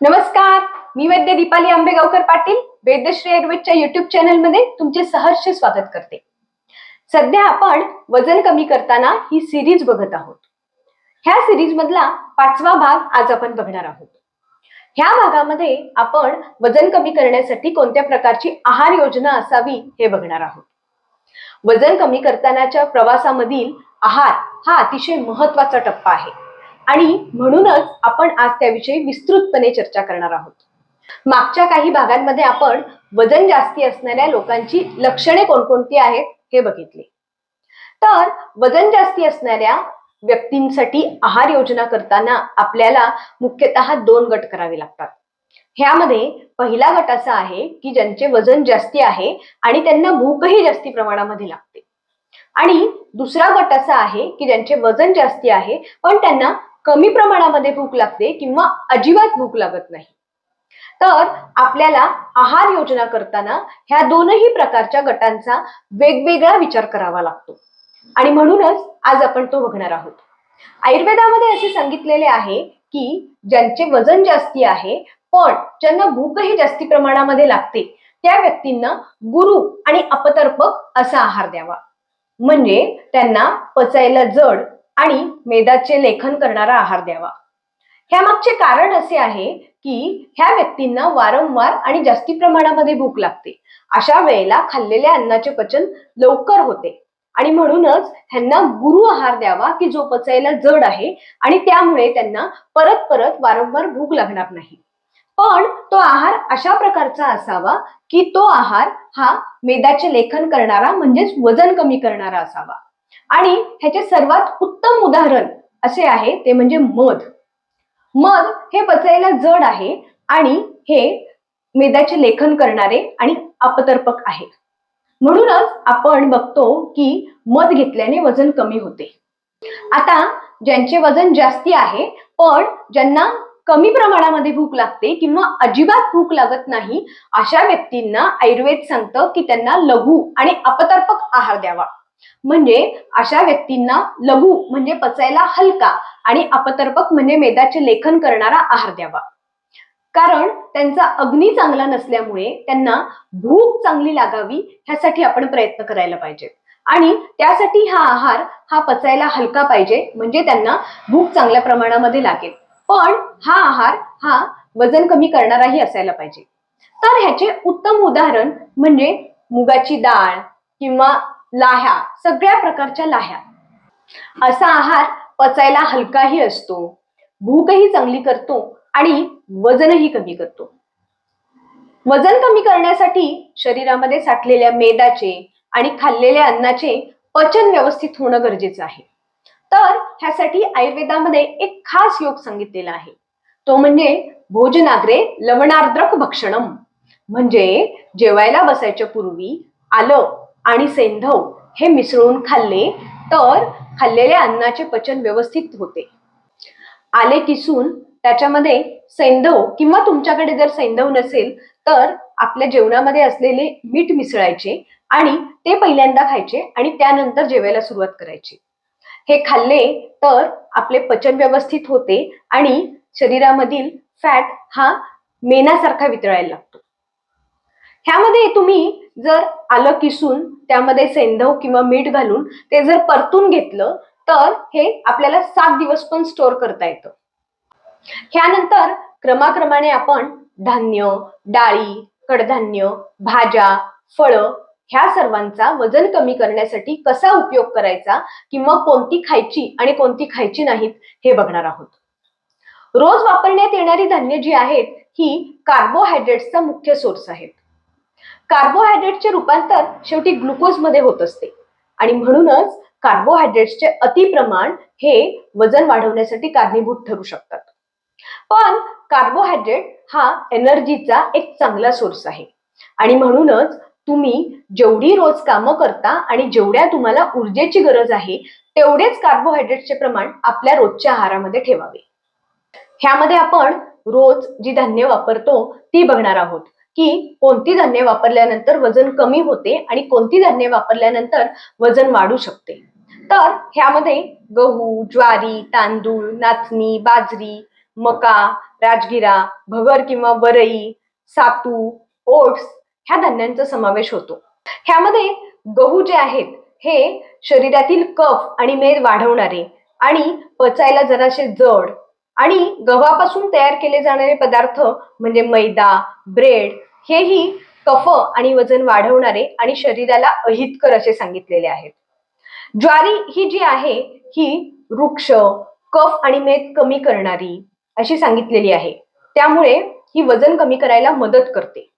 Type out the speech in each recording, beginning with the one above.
नमस्कार मी वैद्य दीपाली आंबेगावकर पाटील वेदश्री आयुर्वेदच्या युट्यूब चॅनलमध्ये तुमचे सहर्ष स्वागत करते. सध्या आपण वजन कमी करताना ही सिरीज बघत आहोत. ह्या सिरीज मधला पाचवा भाग आज आपण बघणार आहोत. ह्या भागामध्ये आपण वजन कमी करण्यासाठी कोणत्या प्रकारची आहार योजना असावी हे बघणार आहोत. वजन कमी करतानाच्या प्रवासामधील आहार हा अतिशय महत्त्वाचा टप्पा आहे. आणि म्हणूनच आपण आज त्याविषयी विस्तृतपणे चर्चा करणार आहोत. मागच्या काही भागांमध्ये आपण वजन जास्ती असणाऱ्या लोकांची लक्षणे कोणकोणती आहेत हे बघितले. तर वजन जास्ती असणाऱ्या व्यक्तींसाठी आहार योजना करताना आपल्याला मुख्यतः दोन गट करावे लागतात. ह्यामध्ये पहिला गट असा आहे की ज्यांचे वजन जास्ती आहे आणि त्यांना भूकही जास्ती प्रमाणामध्ये लागते. आणि दुसरा गट असा आहे की ज्यांचे वजन जास्ती आहे पण त्यांना कमी प्रमाणामध्ये भूक लागते किंवा अजिबात भूक लागत नाही. तर आपल्याला आहार योजना करताना ह्या दोनही प्रकारच्या गटांचा वेगवेगळा विचार करावा लागतो. आणि म्हणूनच आज आपण तो बघणार आहोत. आयुर्वेदामध्ये असे सांगितलेले आहे की ज्यांचे वजन जास्ती आहे पण ज्यांना भूकही जास्ती प्रमाणामध्ये लागते त्या व्यक्तींना गुरु आणि अपतर्पक असा आहार द्यावा. म्हणजे त्यांना पचायला जड आणि मेदाचे लेखन करणारा आहार द्यावा. ह्यामागचे कारण असे आहे की ह्या व्यक्तींना वारंवार आणि जास्ती प्रमाणामध्ये भूक लागते. अशा वेळेला खाल्लेल्या अन्नाचे पचन लवकर होते. आणि म्हणूनच ह्यांना गुरु आहार द्यावा की जो पचायला जड आहे आणि त्यामुळे त्यांना परत परत वारंवार भूक लागणार नाही. पण तो आहार अशा प्रकारचा असावा की तो आहार हा मेदाचे लेखन करणारा म्हणजेच वजन कमी करणारा असावा. आणि ह्याचे सर्वात उत्तम उदाहरण असे आहे ते म्हणजे मध. मध हे पचायला जड आहे आणि हे मेदाचे लेखन करणारे आणि अपतर्पक आहे. म्हणूनच आपण बघतो की मध घेतल्याने वजन कमी होते. आता ज्यांचे वजन जास्ती आहे पण ज्यांना कमी प्रमाणामध्ये भूक लागते किंवा अजिबात भूक लागत नाही अशा व्यक्तींना आयुर्वेद सांगतं की त्यांना लघु आणि अपतर्पक आहार द्यावा. म्हणजे अशा व्यक्तींना लघु म्हणजे पचायला हलका आणि अपतर्पक म्हणजे मेदाचे लेखन करणारा आहार द्यावा. कारण त्यांचा अग्नी चांगला नसल्यामुळे त्यांना भूक चांगली लागावी ह्यासाठी आपण प्रयत्न करायला पाहिजे. आणि त्यासाठी हा आहार हा पचायला हलका पाहिजे म्हणजे त्यांना भूक चांगल्या प्रमाणामध्ये लागेल. पण हा आहार हा वजन कमी करणाराही असायला पाहिजे. तर ह्याचे उत्तम उदाहरण म्हणजे मुगाची डाळ किंवा लाह्या सगळ्या प्रकारच्या लाह्या. असा आहार पचायला हलकाही असतो भूकही चांगली करतो आणि वजनही कमी करतो. वजन कमी करण्यासाठी शरीरामध्ये साठलेल्या मेदाचे आणि खाल्लेल्या अन्नाचे पचन व्यवस्थित होणं गरजेचं आहे. तर ह्यासाठी आयुर्वेदामध्ये एक खास योग सांगितलेला आहे. तो म्हणजे भोजनाग्रे लवणार्द्रक भक्षणम. म्हणजे जेवायला बसायच्या पूर्वी आलं आणि सेंधव हे मिसळून खाल्ले तर खाल्लेल्या अन्नाचे पचन व्यवस्थित होते. आले किसून त्याच्यामध्ये सैंधव किंवा तुमच्याकडे जर सैंधव नसेल तर आपल्या जेवणामध्ये असलेले मीठ मिसळायचे आणि ते पहिल्यांदा खायचे आणि त्यानंतर जेवायला सुरुवात करायची. हे खाल्ले तर आपले पचन व्यवस्थित होते आणि शरीरामधील फॅट हा मेनासारखा वितळायला लागतो. ह्यामध्ये तुम्ही जर आलं किसून त्यामध्ये सेंधव किंवा मीठ घालून ते जर परतून घेतलं तर हे आपल्याला सात दिवस पण स्टोअर करता येतं. ह्यानंतर क्रमाक्रमाने आपण धान्य डाळी कडधान्य भाज्या फळं ह्या सर्वांचा वजन कमी करण्यासाठी कसा उपयोग करायचा किंवा कोणती खायची आणि कोणती खायची नाहीत हे बघणार आहोत. रोज वापरण्यात येणारी धान्य जी आहेत ही कार्बोहायड्रेट्सचा मुख्य सोर्स आहेत. कार्बोहायड्रेटचे रूपांतर शेवटी ग्लुकोजमध्ये होत असते. आणि म्हणूनच कार्बोहायड्रेट्सचे अतिप्रमाण हे वजन वाढवण्यासाठी कारणीभूत ठरू शकतात. पण कार्बोहायड्रेट हा एनर्जीचा एक चांगला सोर्स आहे. आणि म्हणूनच तुम्ही जेवढी रोज कामं करता आणि जेवढ्या तुम्हाला ऊर्जेची गरज आहे तेवढेच कार्बोहायड्रेटचे प्रमाण आपल्या रोजच्या आहारामध्ये ठेवावे. ह्यामध्ये आपण रोज जी धान्य वापरतो ती बघणार आहोत. की कोणती धान्य वापरल्यानंतर वजन कमी होते आणि कोणती धान्य वापरल्यानंतर वजन वाढू शकते. तर ह्यामध्ये गहू ज्वारी तांदूळ नाचणी बाजरी मका राजगिरा भगर किंवा वरई सातू ओट्स ह्या धान्यांचा समावेश होतो. ह्यामध्ये गहू जे आहेत हे शरीरातील कफ आणि मेद वाढवणारे आणि पचायला जराशे जड आणि गव्हापासून तयार केले जाणारे पदार्थ म्हणजे मैदा ब्रेड हेही कफ आणि वजन वाढवणारे आणि शरीराला अहितकर असे सांगितलेले आहेत. ज्वारी ही जी आहे ही वृक्ष कफ आणि मेद कमी करणारी अशी सांगितलेली आहे. त्यामुळे ही वजन कमी करायला मदत करते.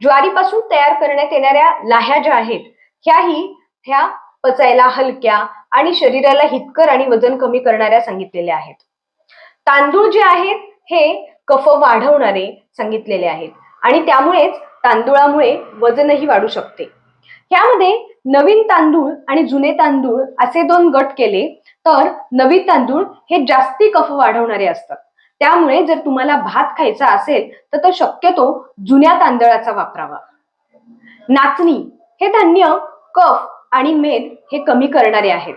ज्वारीपासून तयार करण्यात येणाऱ्या लाह्या ज्या आहेत ह्याही ह्या पचायला हलक्या आणि शरीराला हितकर आणि वजन कमी करणाऱ्या सांगितलेल्या आहेत. तांदूळ जे आहेत हे कफ वाढवणारे सांगितलेले आहेत. आणि त्यामुळेच तांदूळामुळे वजनही वाढू शकते. ह्यामध्ये नवीन तांदूळ आणि जुने तांदूळ असे दोन गट केले तर नवीन तांदूळ हे जास्ती कफ वाढवणारे असतात. त्यामुळे जर तुम्हाला भात खायचा असेल तर तो शक्यतो जुन्या तांदळाचा वापरावा. नाचणी हे धान्य कफ आणि मेद हे कमी करणारे आहेत.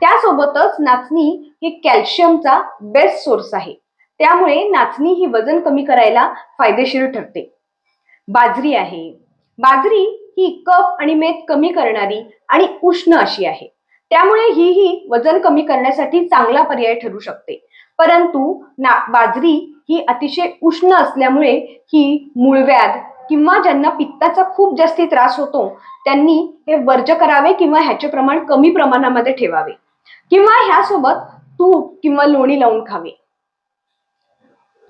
त्यासोबतच नाचणी ही कॅल्शियमचा बेस्ट सोर्स आहे. त्यामुळे नाचणी ही वजन कमी करायला फायदेशीर ठरते. बाजरी आहे. बाजरी ही कफ आणि मेद कमी करणारी आणि उष्ण अशी आहे. त्यामुळे ही ही वजन कमी करण्यासाठी चांगला पर्याय ठरू शकते. परंतु ना बाजरी ही अतिशय उष्ण असल्यामुळे ही मूळव्याध किंवा ज्यांना पित्ताचा खूप जास्ती त्रास होतो त्यांनी हे वर्ज करावे किंवा ह्याचे प्रमाण कमी प्रमाणामध्ये ठेवावे. किंवा ह्यासोबत तूप किंवा लोणी लावून खावे.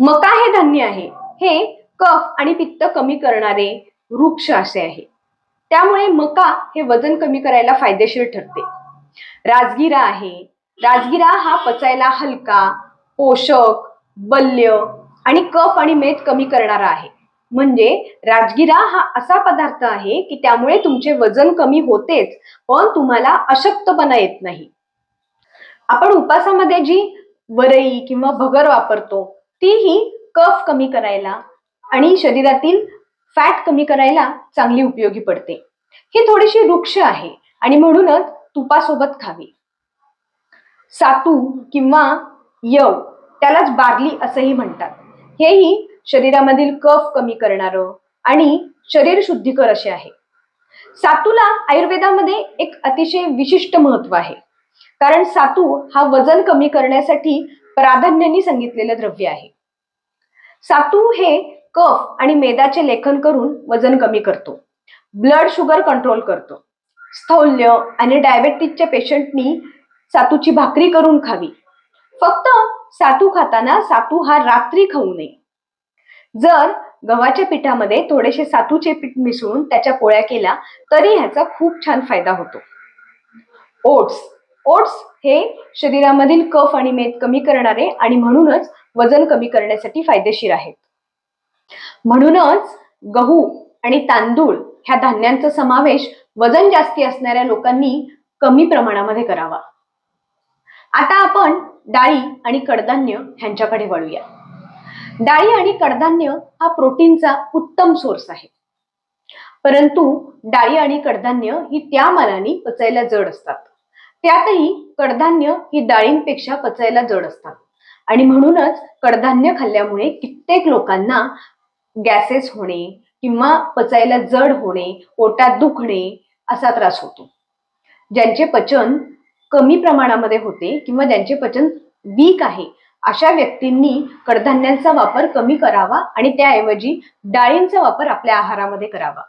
मका हे धान्य आहे? हे कफ आणि पित्त कमी करणारे वृक्ष असे आहे. त्यामुळे मका हे वजन कमी करायला फायदेशीर ठरते. राजगिरा आहे. राजगिरा हा पचायला हलका पोषक बल्य आणि कफ आणि मेद कमी करणारा आहे. म्हणजे राजगिरा हा असा पदार्थ आहे की त्यामुळे तुमचे वजन कमी होतेच पण तुम्हाला अशक्तपणा येत नाही. आपण उपासामध्ये जी वरई किंवा भगर वापरतो तीही कफ कमी करायला आणि शरीरातील फॅट कमी करायला चांगली उपयोगी पडते. ही थोडीशी वृक्ष आहे आणि म्हणूनच तुपासोबत खावी. सातू किंवा यव त्यालाच बार्ली असंही म्हणतात. हेही शरीरामधील कफ कमी करणारं आणि शरीर शुद्धीकर असे आहे. सातूला आयुर्वेदामध्ये एक अतिशय विशिष्ट महत्त्व आहे. कारण सातू हा वजन कमी करण्यासाठी प्राधान्याने सांगितलेलं द्रव्य आहे. सातू हे कफ आणि मेदाचे लेखन करून वजन कमी करतो. ब्लड शुगर कंट्रोल करतो. स्थौल्य आणि डायबेटीसच्या पेशंटनी सातूची भाकरी करून खावी. फक्त सातू खाताना सातू हा रात्री खाऊ नये. जर गव्हाच्या पिठामध्ये थोडेसे सातूचे पीठ मिसळून त्याच्या पोळ्या केल्या तरी ह्याचा खूप छान फायदा होतो. ओट्स ओट्स हे शरीरामधील कफ आणि मेद कमी करणारे आणि म्हणूनच वजन कमी करण्यासाठी फायदेशीर आहेत. म्हणूनच गहू आणि तांदूळ ह्या धान्यांचा समावेश वजन जास्ती असणाऱ्या लोकांनी कमी प्रमाणामध्ये करावा. आता आपण डाळी आणि कडधान्य ह्यांच्याकडे वळूया. डाळी आणि कडधान्य हा प्रोटीनचा उत्तम सोर्स आहे. परंतु डाळी आणि कडधान्य ही त्या मानाने पचायला जड असतात. त्यातही कडधान्य ही डाळींपेक्षा पचायला जड असतात. आणि म्हणूनच कडधान्य खाल्ल्यामुळे कित्येक लोकांना गॅसेस होणे किंवा पचायला जड होणे पोटात दुखणे असा त्रास होतो. ज्यांचे पचन कमी प्रमाणामध्ये होते किंवा ज्यांचे पचन वीक आहे अशा व्यक्तींनी कडधान्यांचा वापर कमी करावा आणि त्याऐवजी डाळींचा वापर आपल्या आहारामध्ये करावा.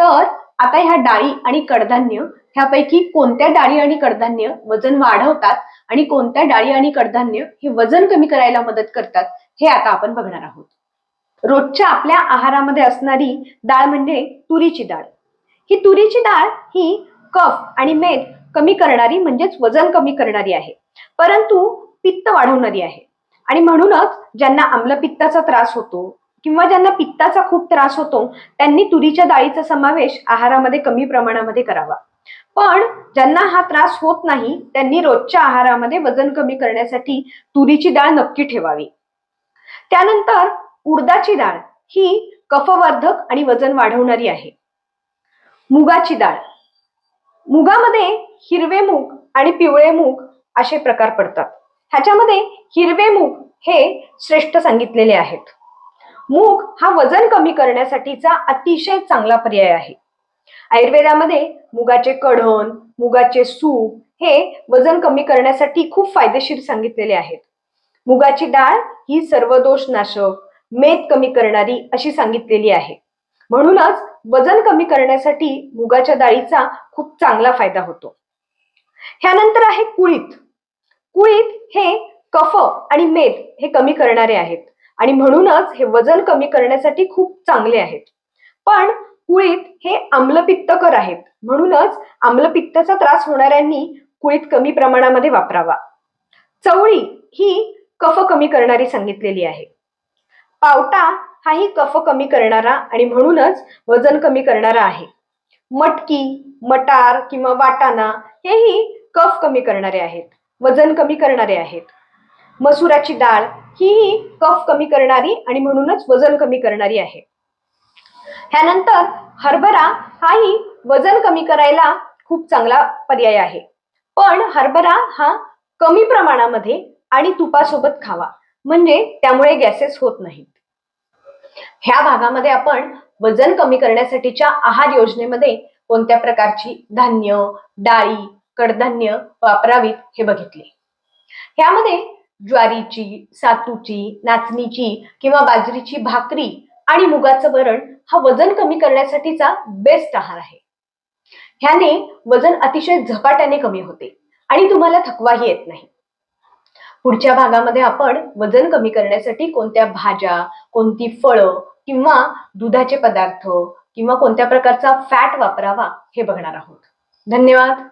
तर आता ह्या डाळी आणि कडधान्य ह्यापैकी कोणत्या डाळी आणि कडधान्य वजन वाढवतात आणि कोणत्या डाळी आणि कडधान्य हे वजन कमी करायला मदत करतात हे आता आपण बघणार आहोत. रोजच्या आपल्या आहारामध्ये असणारी डाळ म्हणजे तुरीची डाळ. ही तुरीची डाळ ही कफ आणि मेद कमी करणारी म्हणजेच वजन कमी करणारी आहे. परंतु पित्त वाढवणारी आहे. आणि म्हणूनच ज्यांना आम्लपित्ताचा त्रास होतो किंवा ज्यांना पित्ताचा खूप त्रास होतो त्यांनी तुरीच्या डाळीचा समावेश आहारामध्ये कमी प्रमाणामध्ये करावा. पण ज्यांना हा त्रास होत नाही त्यांनी रोजच्या आहारामध्ये वजन कमी करण्यासाठी तुरीची डाळ नक्की ठेवावी. त्यानंतर उडदाची डाळ ही कफवर्धक आणि वजन वाढवणारी आहे. मुगाची डाळ. मुगामध्ये हिरवे मूग आणि पिवळे मूग असे प्रकार पडतात. ह्याच्यामध्ये हिरवे मूग हे श्रेष्ठ सांगितलेले आहेत. मूग हा वजन कमी करण्यासाठीचा अतिशय चांगला पर्याय आहे. आयुर्वेदामध्ये मुगाचे कढण मुगाचे सूप हे वजन कमी करण्यासाठी खूप फायदेशीर सांगितलेले आहेत. मुगाची डाळ ही सर्व दोष नाशक मेद कमी करणारी अशी सांगितलेली आहे. म्हणूनच वजन कमी करण्यासाठी मुगाच्या डाळीचा खूप चांगला फायदा होतो. ह्यानंतर आहे कुळीत. कुळीत हे कफ आणि मेद हे कमी करणारे आहेत. आणि म्हणूनच हे वजन कमी करण्यासाठी खूप चांगले आहेत. पण कुळीत हे आम्लपित्तकर आहेत. म्हणूनच आम्लपित्ताचा त्रास होणाऱ्यांनी कुळीत कमी प्रमाणामध्ये वापरावा. चवळी ही कफ कमी करणारी सांगितलेली आहे. पावटा हाही कफ कमी करणारा आणि म्हणूनच वजन कमी करणारा आहे. मटकी मटार किंवा वाटाणा हेही कफ कमी करणारे आहेत. वजन कमी करणारे आहेत. मसुराची डाळ ही कफ कमी करणारी आणि म्हणूनच वजन कमी करणारी आहे. ह्यानंतर हरभरा हाही वजन कमी करायला खूप चांगला पर्याय आहे. पण हरभरा हा कमी प्रमाणामध्ये आणि तुपासोबत खावा. म्हणजे त्यामुळे गॅसेस होत नाहीत. ह्या भागामध्ये आपण वजन कमी करण्यासाठीच्या आहार योजनेमध्ये कोणत्या प्रकारची धान्य डाळी कडधान्य वापरावीत हे बघितले. ह्यामध्ये ज्वारीची सातूची नाचणीची किंवा बाजरीची भाकरी आणि मुगाचं वरण हा वजन कमी करण्यासाठीचा बेस्ट आहार आहे. ह्याने वजन अतिशय झपाट्याने कमी होते आणि तुम्हाला थकवाही येत नाही. पुढच्या भागामध्ये आपण वजन कमी करण्यासाठी कोणत्या भाज्या कोणती फळं किंवा दुधाचे पदार्थ किंवा कोणत्या प्रकारचा फॅट वापरावा हे बघणार आहोत. धन्यवाद!